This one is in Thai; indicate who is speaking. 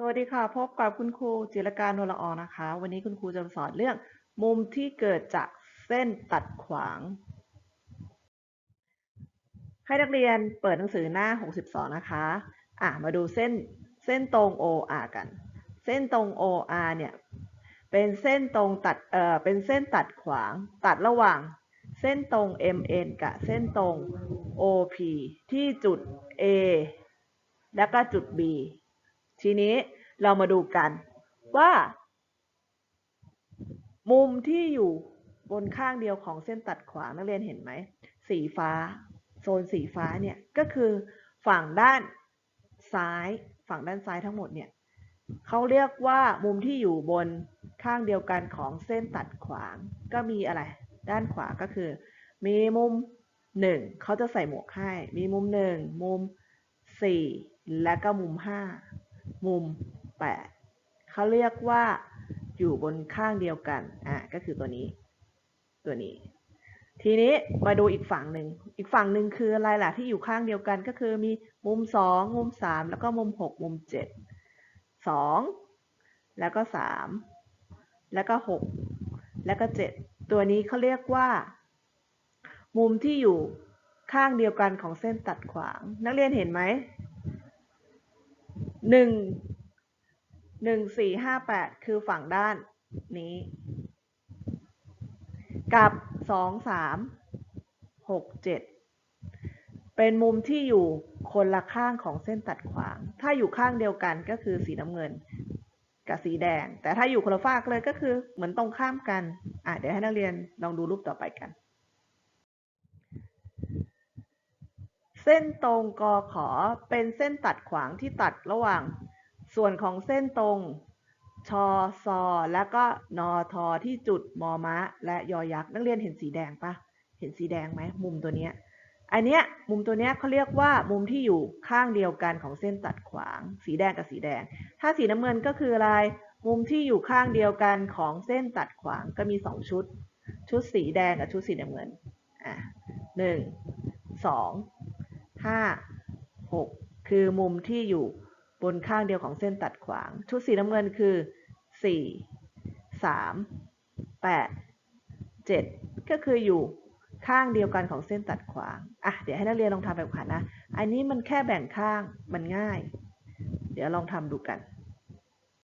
Speaker 1: สวัสดีค่ะ พบกับคุณครูจิรการนวละออนะคะ วันนี้คุณครูจะสอนเรื่อง มุมที่เกิดจากเส้นตัดขวาง ให้นักเรียนเปิดหนังสือหน้า 62 นะคะอะมาดูเส้นเส้นตรง OR กัน เส้นตรง OR เนี่ยเป็นเส้นตรงตัดเอ่อเป็นเส้นตัดขวางตัดระหว่าง เส้นตรง MN กับเส้นตรง OP ที่จุด A แล้วก็จุด B ทีนี้ เรามาดูกันว่า มุมที่อยู่บนข้างเดียวของเส้นตัดขวางนักเรียนเห็นไหม สีฟ้า โซนสีฟ้าเนี่ย ก็คือฝั่งด้านซ้าย ฝั่งด้านซ้ายทั้งหมดเนี่ยเขาเรียกว่ามุมที่อยู่บนข้างเดียวกันของเส้นตัดขวาง ก็มีอะไร ด้านขวาก็คือ มีมุมหนึ่งเขาจะใส่หมวกให้ มีมุมหนึ่งมุมสี่และก็มุมห้ามุม 8เขาเรียกว่าอยู่บนข้างเดียวกัน อะ ก็คือตัวนี้ ตัวนี้ ทีนี้มาดูอีกฝั่งหนึ่ง อีกฝั่งหนึ่งคืออะไรล่ะที่อยู่ข้างเดียวกันก็คือมีมุม 2 มุม 3 แล้วก็มุม 6 มุม 7 2 แล้วก็ 3 แล้วก็ 6 แล้วก็ 7 ตัวนี้เขาเรียกว่า มุมที่อยู่ข้างเดียวกันของเส้นตัดขวาง นักเรียนเห็นไหมหนึ่ง หนึ่งสี่ห้าแปดคือฝั่งด้านนี้ กับสองสามหกเจ็ดเป็นมุมที่อยู่คนละข้างของเส้นตัดขวาง ถ้าอยู่ข้างเดียวกันก็คือสีน้ำเงินกับสีแดง แต่ถ้าอยู่คนละฝากเลยก็คือเหมือนตรงข้ามกัน อะเดี๋ยวให้นักเรียนลองดูรูปต่อไปกัน เส้นตรงกอขอเป็นเส้นตัดขวางที่ตัดระหว่าง ส่วนของเส้นตรง ชอซอ แล้วก็นอทอที่จุดมอมะ และยอยักษ์นักเรียนเห็นสีแดงปะเห็นสีแดงไหมมุมตัวเนี้ยอันเนี้ยมุมตัวเนี้ยเขาเรียกว่ามุมที่อยู่ข้างเดียวกันของเส้นตัดขวาง สีแดงกับสีแดง ถ้าสีน้ำเงินก็คืออะไรมุมที่อยู่ข้างเดียวกันของเส้นตัดขวางก็มีสองชุด ชุดสีแดงกับชุดสีน้ำเงินอะหนึ่งสองห้าหกคือมุมที่อยู่ บนข้างเดียวของเส้นตัดขวาง ชุดสีน้ำเงินคือ 4 3 8 7 ก็คืออยู่ข้างเดียวกันของเส้นตัดขวาง อะ เดี๋ยวให้นักเรียนลองทำแบบขันนะ อันนี้มันแค่แบ่งข้าง มันง่าย เดี๋ยวลองทำดูกัน